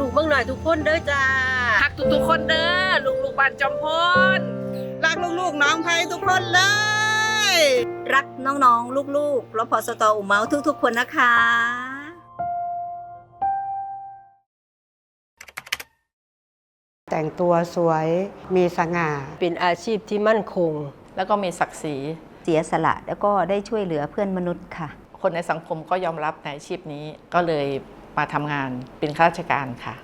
ทักลูกๆเบิ่งหน่อยทุกคนเด้อจ้าทักทุกๆคนเด้อลุงลูกบ้านจอมพลรักลูกๆน้องไพทุกคนเลย รักน้องๆ ลูกๆรพสตอุเมาทุกๆ คนนะคะแต่งตัวสวยมีสง่า เป็นอาชีพที่มั่นคง แล้วก็มีศักดิ์ศรี เสียสละแล้วก็ได้ช่วยเหลือเพื่อนมนุษย์ค่ะ คนในสังคมก็ยอมรับในอาชีพนี้ก็เลย มาทำงานเป็นข้าราชการค่ะ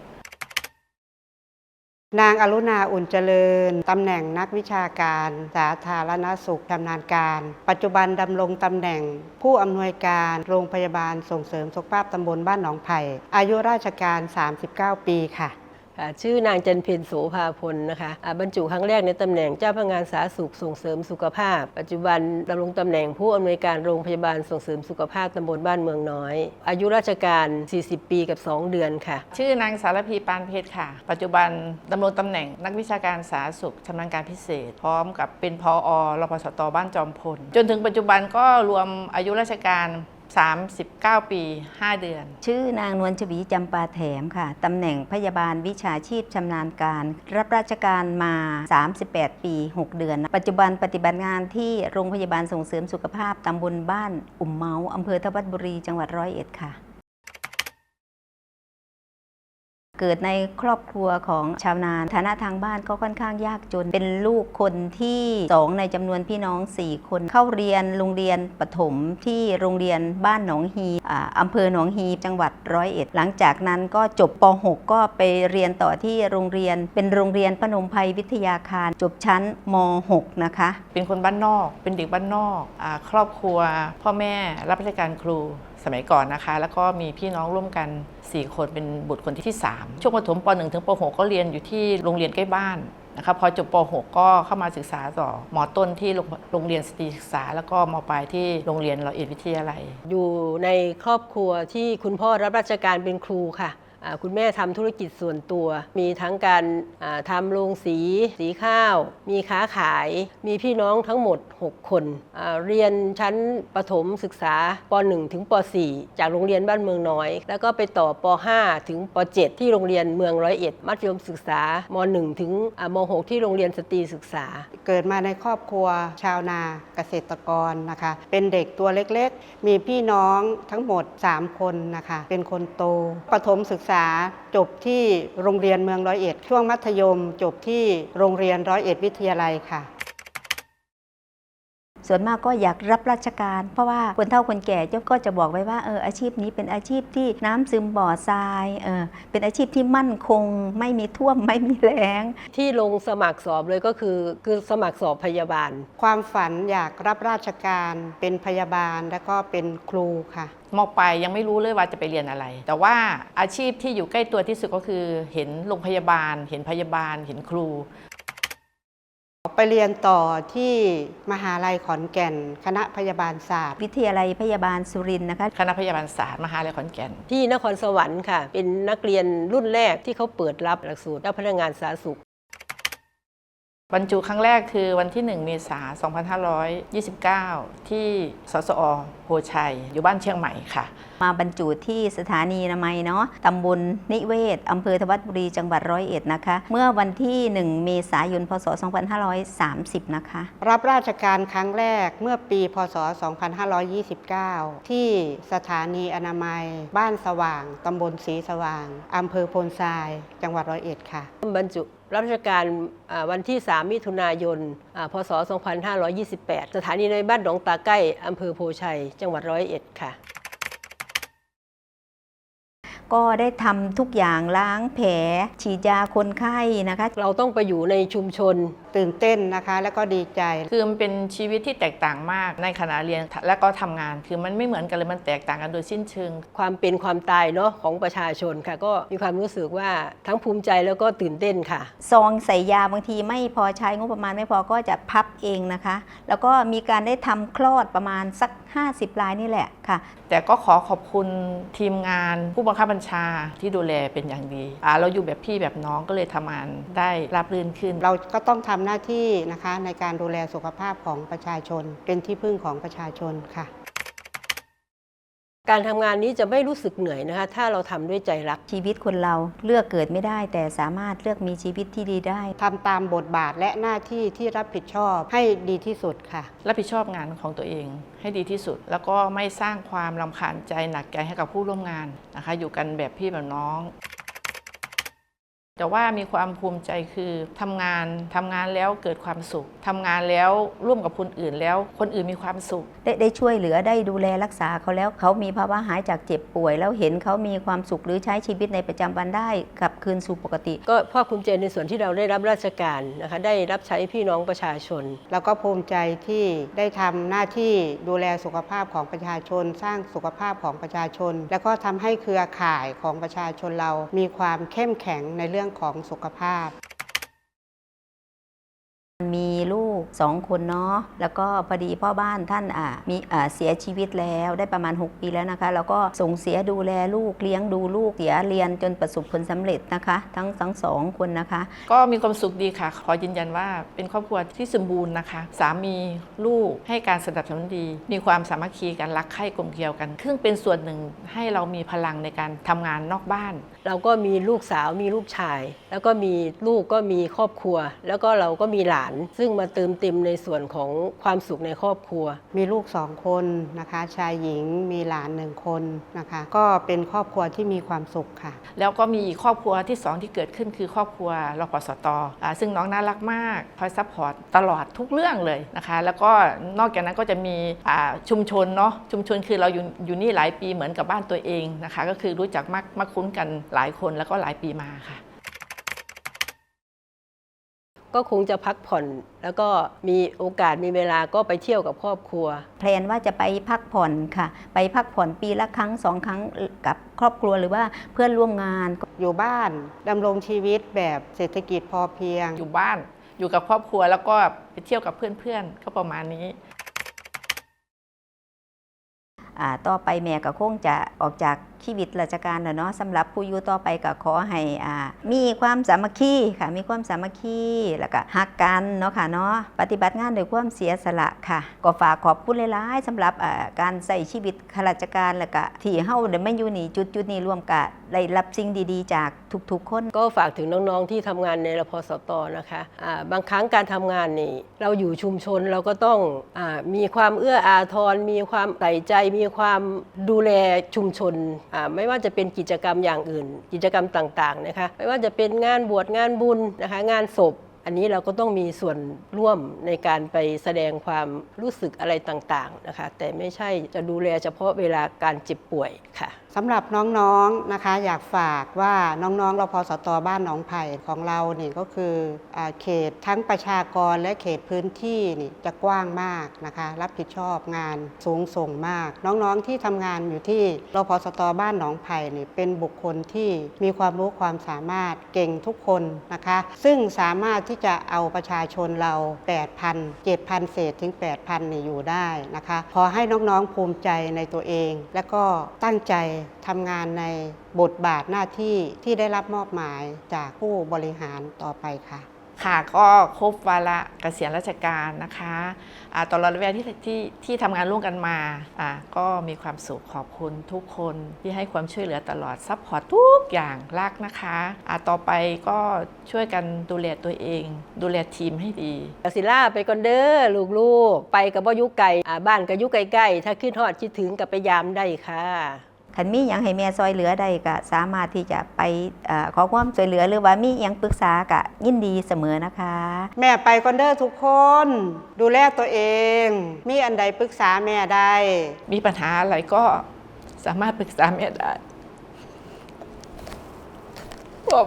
นางอรุณาอุ่นเจริญ ตำแหน่งนักวิชาการ สาธารณสุขชำนาญการ ปัจจุบันดำรงตำแหน่ง ผู้อำนวยการโรงพยาบาลส่งเสริมสุขภาพตำบลบ้านหนองไผ่อายุราชการ 39 ปีค่ะ ค่ะชื่อนางจันเพ็ญโสภาพลนะคะบรรจุครั้งแรกในตำแหน่งเจ้าพนักงานสาธารณสุขส่งเสริมสุขภาพ ปัจจุบันดำรงตำแหน่งผู้อำนวยการโรงพยาบาลส่งเสริมสุขภาพตำบลบ้านเมืองน้อย อายุราชการ 40 ปีกับ 2 เดือนค่ะ ชื่อนางสารพีปานเพชรค่ะ ปัจจุบันดำรงตำแหน่งนักวิชาการสาธารณสุขชำนาญการพิเศษ พร้อมกับเป็นพอรพสตบ้านจอมพล จนถึงปัจจุบันก็รวมอายุราชการ 39 ปี 5 เดือน ชื่อนางนวลชวีจำปาแถมค่ะ ตำแหน่งพยาบาลวิชาชีพชำนาญการ รับราชการมา 38 ปี 6 เดือน ปัจจุบันปฏิบัติงานที่โรงพยาบาลส่งเสริมสุขภาพตำบลบ้านอุ่มเมาอำเภอทวัดบุรีจังหวัดร้อยเอ็ดค่ะ เกิดในครอบครัวของชาวนาฐานะทางบ้านก็ค่อนข้างยากจน เป็นลูกคนที่สองในจำนวนพี่น้อง 4 คน เข้าเรียนโรงเรียนประถมที่โรงเรียนบ้านหนองฮีอ่าอำเภอหนองฮีจังหวัดร้อยเอ็ดหลังจากนั้นก็จบป .6 ก็ไปเรียนต่อที่โรงเรียน เป็นโรงเรียนพนมไพรวิทยาคาร จบชั้นม .6 นะคะ เป็นคนบ้านนอก เป็นเด็กบ้านนอกอาครอบครัว พ่อแม่รับราชการครู สมัยก่อนนะคะ แล้วก็มีพี่น้องร่วมกัน 4 คนเป็นบุตรคนที่ 3 ช่วงประถมป .1 ถึงป .6 ก็เรียนอยู่ที่โรงเรียนใกล้บ้านนะคะพอจบป .6 ก็เข้ามาศึกษาต่อมอต้นที่โรงเรียนสตรีศึกษา แล้วก็มปลายที่โรงเรียนเราเอ็ดวิทยาลัย อยู่ในครอบครัวที่คุณพ่อรับราชการเป็นครูค่ะ คุณแม่ทำธุรกิจส่วนตัว มีทั้งการอ่าทำโรงสี สีข้าว มีค้าขาย มีพี่น้องทั้งหมด 6 คน เรียนชั้นประถมศึกษาป .1 ถึงป .4 จากโรงเรียนบ้านเมืองน้อย แล้วก็ไปต่อป .5 ถึงป .7 ที่โรงเรียนเมืองร้อยเอ็ดมัธยมศึกษาม .1 ถึงอ่าม .6 ที่โรงเรียนสตรีศึกษา เกิดมาในครอบครัวชาวนาเกษตรกรนะคะ เป็นเด็กตัวเล็กๆ มีพี่น้องทั้งหมด 3 คนนะคะ เป็นคนโต ประถมศึกษาจบที่โรงเรียนเมืองร้อยเอ็ด ช่วงมัธยม จบที่โรงเรียนร้อยเอ็ดวิทยาลัยค่ะ ส่วนมากก็อยากรับราชการ เพราะว่าคนเฒ่าคนแก่ก็จะบอกไว้ว่าเอออาชีพนี้เป็นอาชีพที่น้ำซึมบ่อทรายเออเป็นอาชีพที่มั่นคง ไม่มีท่วมไม่มีแล้งที่ลงสมัครสอบเลยก็คือคือสมัครสอบพยาบาล ความฝันอยากรับราชการเป็นพยาบาลและก็เป็นครูค่ะมปลายยังไม่รู้เลยว่าจะไปเรียนอะไร แต่ว่าอาชีพที่อยู่ใกล้ตัวที่สุดก็คือเห็นโรงพยาบาล เห็นพยาบาล เห็นครู ไปเรียนต่อที่มหาลัยขอนแก่น คณะพยาบาลศาสตร์วิทยาลัยพยาบาลสุรินทร์นะคะ คณะพยาบาลศาสตร์มหาลัยขอนแก่น ที่นครสวรรค์ค่ะ เป็นนักเรียนรุ่นแรกที่เขาเปิดรับหลักสูตรเจ้าพนักงานสาธารณสุขบรรจุครั้งแรกคือวันที่ 1 เมษายน 2529 ที่สสอโพชัย อยู่บ้านเชียงใหม่ค่ะ มาบรรจุที่สถานีอนามัยเนาะตำบลนิเวศ อำเภอทวัดบุรี จังหวัดร้อยเอ็ดนะคะ เมื่อวันที่ 1 เมษายน พศ 2530 นะคะ รับราชการครั้งแรกเมื่อปี พศ 2529 ที่สถานีอนามัย บ้านสว่าง ตำบลศรีสว่าง อำเภอโพนทราย จังหวัดร้อยเอ็ดค่ะ บรรจุรับราชการอ่าวันที่ 3 มิถุนายนอ่าพศ 2528 สถานีในบ้านหนองตาใกล้ อำเภอโพชัยจังหวัดร้อยเอ็ดค่ะ ก็ได้ทำทุกอย่างล้างแผลฉีดยาคนไข้นะคะ เราต้องไปอยู่ในชุมชน ตื่นเต้นนะคะ แล้วก็ดีใจ คือมันเป็นชีวิตที่แตกต่างมากในขณะเรียนและก็ทำงาน คือมันไม่เหมือนกันเลยมันแตกต่างกันโดยสิ้นเชิง ความเป็นความตายเนาะของประชาชนค่ะ ก็มีความรู้สึกว่าทั้งภูมิใจแล้วก็ตื่นเต้นค่ะ ซองใส่ยาบางทีไม่พอใช้งบประมาณไม่พอก็จะพับเองนะคะ แล้วก็มีการได้ทำคลอดประมาณสัก 50รายนี่แหละค่ะ แต่ก็ขอขอบคุณทีมงานผู้บังคับบัญชาที่ดูแลเป็นอย่างดีอ่าเราอยู่แบบพี่แบบน้องก็เลยทำงานได้ราบรื่นขึ้น เราก็ต้องทำหน้าที่นะคะในการดูแลสุขภาพของประชาชน เป็นที่พึ่งของประชาชนค่ะ การทำงานนี้จะไม่รู้สึกเหนื่อยนะคะ ถ้าเราทำด้วยใจรัก ชีวิตคนเราเลือกเกิดไม่ได้ แต่สามารถเลือกมีชีวิตที่ดีได้ ทำตามบทบาทและหน้าที่ที่รับผิดชอบให้ดีที่สุดค่ะ รับผิดชอบงานของตัวเองให้ดีที่สุด แล้วก็ไม่สร้างความรำคาญใจหนักใจให้กับผู้ร่วมงานนะคะ อยู่กันแบบพี่แบบน้อง แต่ว่ามีความภูมิใจคือทำงานทำงานแล้วเกิดความสุขทำงานแล้วร่วมกับคนอื่นแล้วคนอื่นมีความสุข ได้ได้ช่วยเหลือได้ดูแลรักษาเขาแล้วเขามีภาวะหายจากเจ็บป่วย แล้วเห็นเขามีความสุขหรือใช้ชีวิตในประจำวันได้กลับคืนสู่ปกติ ก็ภาคภูมิใจในส่วนที่เราได้รับราชการนะคะได้รับใช้พี่น้องประชาชน แล้วก็ภูมิใจที่ได้ทำหน้าที่ดูแลสุขภาพของประชาชน สร้างสุขภาพของประชาชน แล้วก็ทำให้เครือข่ายของประชาชนเรามีความเข้มแข็งในเรื่องของสุขภาพ สองคนเนาะแล้วก็พอดีพ่อบ้านท่านอ่ามีอ่าเสียชีวิตแล้วได้ประมาณ 6 ปีแล้วนะคะ แล้วก็ส่งเสียดูแลลูกเลี้ยงดูลูกเสียเรียนจนประสบผลสำเร็จนะคะ ทั้งทั้งสองคนนะคะ ก็มีความสุขดีค่ะ ขอยืนยันว่าเป็นครอบครัวที่สมบูรณ์นะคะ สามีลูกให้การสนับสนุนดี มีความสามัคคีกันรักใคร่กลมเกลียวกันซึ่งเป็นส่วนหนึ่งให้เรามีพลังในการทำงานนอกบ้าน เราก็มีลูกสาวมีลูกชาย แล้วก็มีลูกก็มีครอบครัว แล้วก็เราก็มีหลาน ซึ่งมาเติมเต็มในส่วนของความสุขในครอบครัว มีลูกสองคนนะคะ ชายหญิงมีหลานหนึ่งคนนะคะ ก็เป็นครอบครัวที่มีความสุขค่ะ แล้วก็มีอีกครอบครัวที่สองที่เกิดขึ้นคือครอบครัวรพสตอ่าซึ่งน้องน่ารักมากคอยซัพพอร์ตตลอดทุกเรื่องเลยนะคะ แล้วก็นอกจากนั้นก็จะมีอ่าชุมชนเนาะชุมชนคือเราอยู่อยู่นี่หลายปีเหมือนกับบ้านตัวเองนะคะ ก็คือรู้จักมักมักคุ้นกันหลายคนแล้วก็หลายปีมาค่ะ ก็คงจะพักผ่อน แล้วก็มีโอกาสมีเวลาก็ไปเที่ยวกับครอบครัว แพลนว่าจะไปพักผ่อนค่ะ ไปพักผ่อนปีละครั้งสองครั้งกับครอบครัวหรือว่าเพื่อนร่วมงานอยู่บ้านดำรงชีวิตแบบเศรษฐกิจพอเพียง อยู่บ้าน อยู่กับครอบครัวแล้วก็ไปเที่ยวกับเพื่อนๆก็ประมาณนี้อ่าต่อไปแม่ก็คงจะออกจากชีวิตราชการเนาะสำหรับผู้อยู่ต่อไปก็ขอให้อ่ามีความสามัคคีค่ะมีความสามัคคีแล้วก็ฮักกันเนาะค่ะเนาะปฏิบัติงานด้วยความเสียสละค่ะ ก็ฝากขอบคุณหลายๆสำหรับอ่าการใส่ชีวิตข้าราชการแล้วก็ที่เฮาได้มาอยู่นี่จุดๆนี้ร่วมกันได้รับสิ่งดีๆ จากทุกๆคน ก็ฝากถึงน้องๆที่ทำงานในรพสตนะคะอ่าบางครั้งการทำงานนี่เราอยู่ชุมชนเราก็ต้องอามีความเอื้ออาทรมีความใส่ใจ มีความดูแลชุมชน ไม่ว่าจะเป็นกิจกรรมอย่างอื่น กิจกรรมต่างๆนะคะไม่ว่าจะเป็นงานบวชงานบุญนะคะงานศพอันนี้เราก็ต้องมีส่วนร่วมในการไปแสดงความรู้สึกอะไรต่างๆนะคะแต่ไม่ใช่จะดูแลเฉพาะเวลาการเจ็บป่วยค่ะ สำหรับน้องๆนะคะ อยากฝากว่าน้องๆรพสตบ้านหนองไผ่ของเราเนี่ยก็คืออเขตทั้งประชากรและเขตพื้นที่นี่จะกว้างมากนะคะ รับผิดชอบงานสูงส่งมาก น้องๆที่ทำงานอยู่ที่รพสตบ้านหนองไผ่นี่เป็นบุคคลที่มีความรู้ความสามารถเก่งทุกคนนะคะ ซึ่งสามารถที่จะเอาประชาชนเรา 8,000 7,000 เศษถึง 8,000นี่อยู่ได้นะคะ ขอให้น้องๆภูมิใจในตัวเอง และก็ตั้งใจทำงานในบทบาทหน้าที่ที่ได้รับมอบหมายจากผู้บริหารต่อไปค่ะ ค่ะก็ครบวาระเกษียณราชการนะคะอ่าตลอดระยะเวลาที่ที่ที่ทำงานร่วมกันมาอ่าก็มีความสุขขอบคุณทุกคนที่ให้ความช่วยเหลือตลอดซัพพอร์ตทุกอย่างรักนะคะอ่าต่อไปก็ช่วยกันดูแลตัวเอง ดูแลทีมให้ดีกสิล่าไปก่อนเด้อลูกๆ ไปกับบ่อยุไก่อ่าบ้านก็อยุไกลๆถ้าขึ้นฮอดคิดถึงกับไปยามได้ค่ะ คันมีอย่างให้แม่ซอยเหลือได้ก็สามารถที่จะไปเออขอความช่วยเหลือหรือว่ามีอย่างปรึกษาก็ยินดีเสมอนะคะ แม่ไปก่อนเด้อทุกคน ดูแลตัวเอง มีอันใดปรึกษาแม่ได้ มีปัญหาอะไรก็สามารถปรึกษาแม่ได้บอก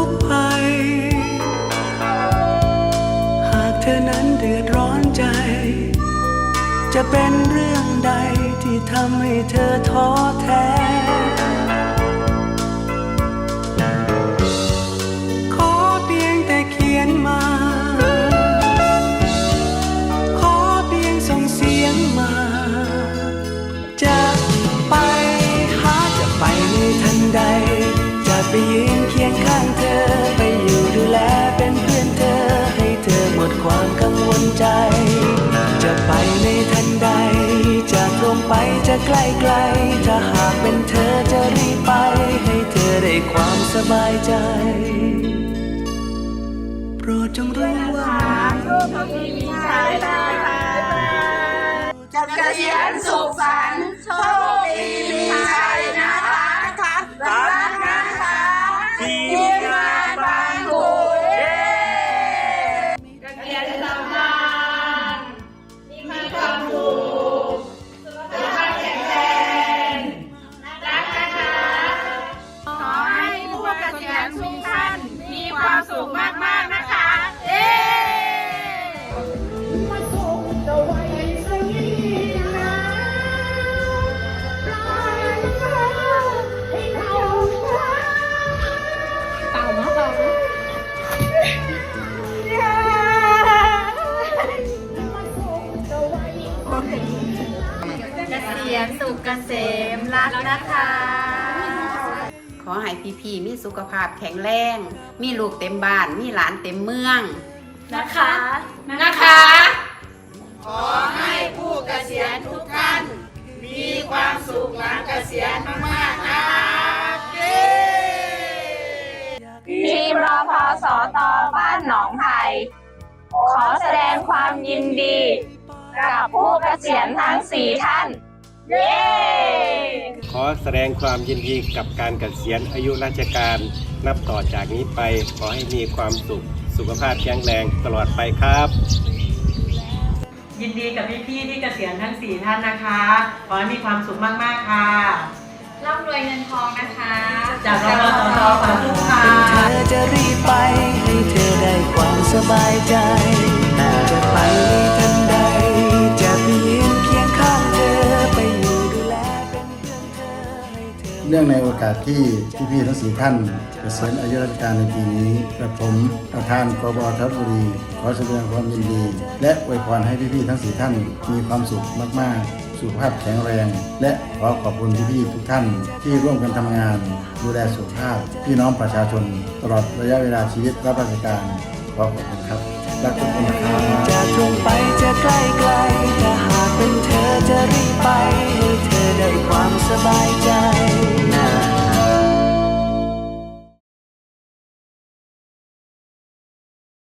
ก เดือดร้อนใจ จะเป็นเรื่องใดที่ทำให้เธอท้อแท้ ไปจะใกล้ไกล ถ้าหากเป็นเธอจะรีบไป ให้เธอได้ความสบายใจ โปรดจงรู้ว่าจะเกษียณสุขสันต์โชคดี ขอให้พี่ๆมีสุขภาพแข็งแรง มีลูกเต็มบ้าน มีหลานเต็มเมือง นะคะ นะคะ ขอให้ผู้เกษียณทุกท่าน มีความสุขหลังเกษียณมากๆนะคะเย้ทีมรอพอสอตอบ้านหนองไผ่ขอแสดงความยินดี กับผู้เกษียณทั้งสี่ท่านเย้ ขอแสดงความยินดีกับการเกษียณอายุราชการ นับต่อจากนี้ไป ขอให้มีความสุข สุขภาพแข็งแรงตลอดไปครับ ยินดีกับพี่ๆที่เกษียณทั้ง 4 ท่านนะคะ ขอให้มีความสุขมากๆค่ะ ร่ำรวยเงินทองนะคะ จากรพสตขอบคุณค่ะ เธอจะรีบไปให้เธอได้ความสบายใจ เนื่องในโอกาสที่พี่ๆทั้งสี่ท่านเกษียณอายุราชการในปีนี้กระผมประธานกบทัพบุรีขอแสดงความยินดี และอวยพรให้พี่ๆทั้งสี่ท่านมีความสุขมากๆสุขภาพแข็งแรง และขอขอบคุณพี่ๆทุกท่าน ที่ร่วมกันทำงาน ดูแลสุขภาพ พี่น้องประชาชน ตลอดระยะเวลาชีวิตรับราชการ ขอขอบคุณครับ รักทุกคนครับ เป็นเธอจะรีบไปให้เธอได้ความสบายใจ